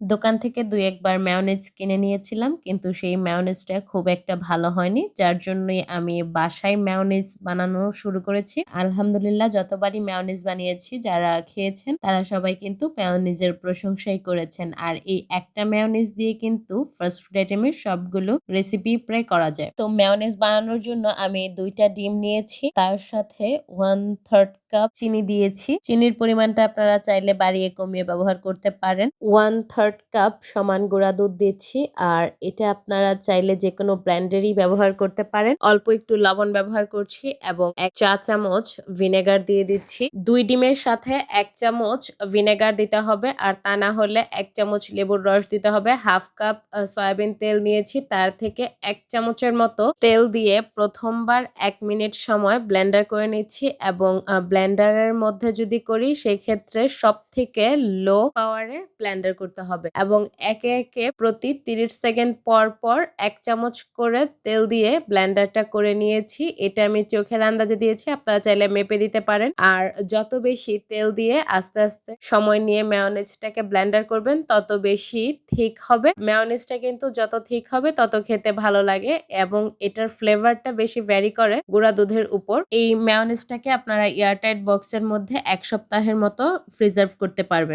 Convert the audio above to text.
দোকান থেকে দুই একবার মেয়োনিজ কিনে নিয়েছিলাম, কিন্তু সেই মেয়োনিজটা খুব একটা ভালো হয়নি। যার জন্যই আমি বাসায় মেয়োনিজ বানানো শুরু করেছি। আলহামদুলিল্লাহ, যতবারই মেয়োনিজ বানিয়েছি, যারা খেয়েছেন, তারা সবাই কিন্তু মেয়োনিজের প্রশংসাই করেছেন। আর এই একটা মেয়োনিজ দিয়ে কিন্তু ফার্স্ট ফুড আইটেমের সবগুলো রেসিপি প্রায় করা যায়। তো মেয়োনিজ বানানোর জন্য আমি দুইটা ডিম নিয়েছি। তার সাথে ওয়ান থার্ড কাপ চিনি দিয়েছি। চিনির পরিমাণটা আপনারা চাইলে বাড়িয়ে কমিয়ে ব্যবহার করতে পারেন। ওয়ান থার্ড কাপ সমান গুঁড়া দুধ দিচ্ছি, আর এটা আপনারা চাইলে যে কোনো ব্র্যান্ডেরই ব্যবহার করতে পারেন। অল্প একটু লবণ ব্যবহার করছি এবং এক চা চামচ ভিনেগার দিয়ে দিচ্ছি। দুই ডিমের সাথে এক চামচ ভিনেগার দিতে হবে, আর তা না হলে এক চামচ লেবুর রস দিতে হবে। হাফ কাপ সয়াবিন তেল নিয়েছি, তার থেকে এক চামচের মতো তেল দিয়ে প্রথমবার এক মিনিট সময় ব্লেন্ডার করে নিচ্ছি এবং ব্লেন্ডারের মধ্যে যদি করি সেই ক্ষেত্রে সব থেকে লো পাওয়ারে ব্লেন্ডার করতে হবে। এবং একে একে প্রতি তিরিশ সেকেন্ড পর পর এক চামচ করে তেল দিয়ে ব্লেন্ডারটা করে নিয়েছি। এটা আমি চোখের আন্দাজে দিয়েছি, আপনারা চাইলে মেপে দিতে পারেন। আর যত বেশি তেল দিয়ে আস্তে আস্তে সময় নিয়ে মেয়নেজটাকে ব্লেন্ডার করবেন, তত বেশি থিক হবে। মেয়নেজটা কিন্তু যত থিক হবে, তত খেতে ভালো লাগে এবং এটার ফ্লেভারটা বেশি ভ্যারি করে গুঁড়া দুধের উপর। এই মেয়নেজটাকে আপনারা এয়ারটাইট বক্সের মধ্যে এক সপ্তাহের মতো প্রিজার্ভ করতে পারবেন।